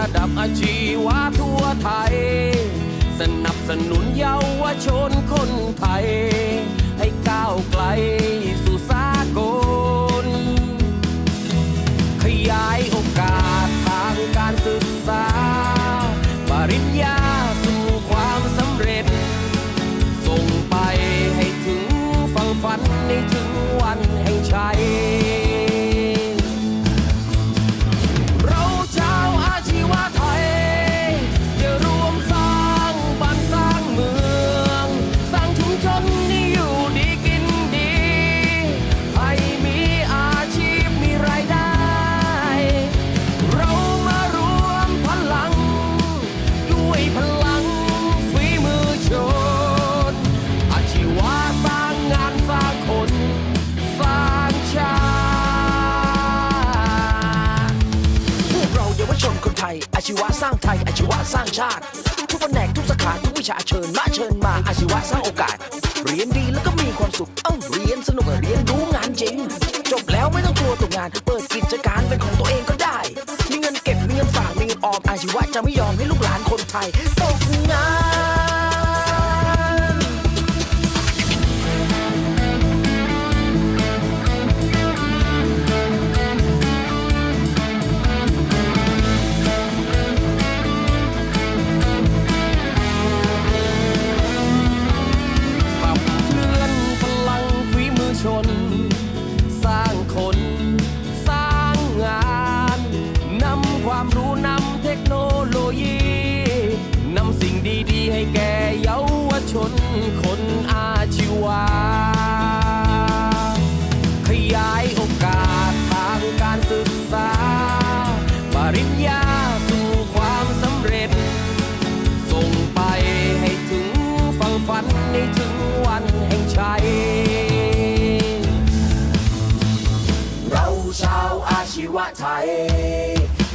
ระดับอาชีวะทั่วไทย สนับสนุนเยาวชนคนไทย ให้ก้าวไกลสู่สากล ขยาย ยอาชีวะสร้างไทยอาชีวะสร้างชาติ ทุกแผนกทุกสาขาทุกวิชาเชิญมาเชิญมาอาชีวะสร้างโอกาส เรียนดีแล้วก็มีความสุขเอ้าเรียนสนุกเรียนรู้งานจริง จบแล้วไม่ต้องกลัวตกงาน เปิดกิจการเป็นของตัวเองก็ได้ มีเงินเก็บมีเงินฝากมีเงินออมอาชีวะจะไม่ยอมให้ลูกหลานคนไทยตก แก่เยาวชนคนอาชีวะขยายโอกาสทางการศึกษา ปริญญาสู่ความสำเร็จ ส่งไปให้ถึงฝั่งฝันในถึงวันแห่งชัย เราชาวอาชีวะไทย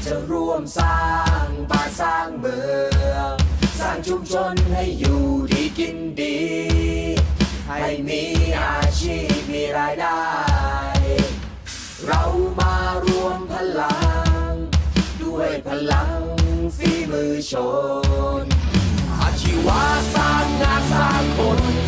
จะร่วมสร้างบ้านสร้างเมือง ชุมชนให้อยู่ดีกินดี ให้มีอาชีพมีรายได้ เรามารวมพลัง ด้วยพลังฝีมือชน อาชีวะสร้างงานสร้างคน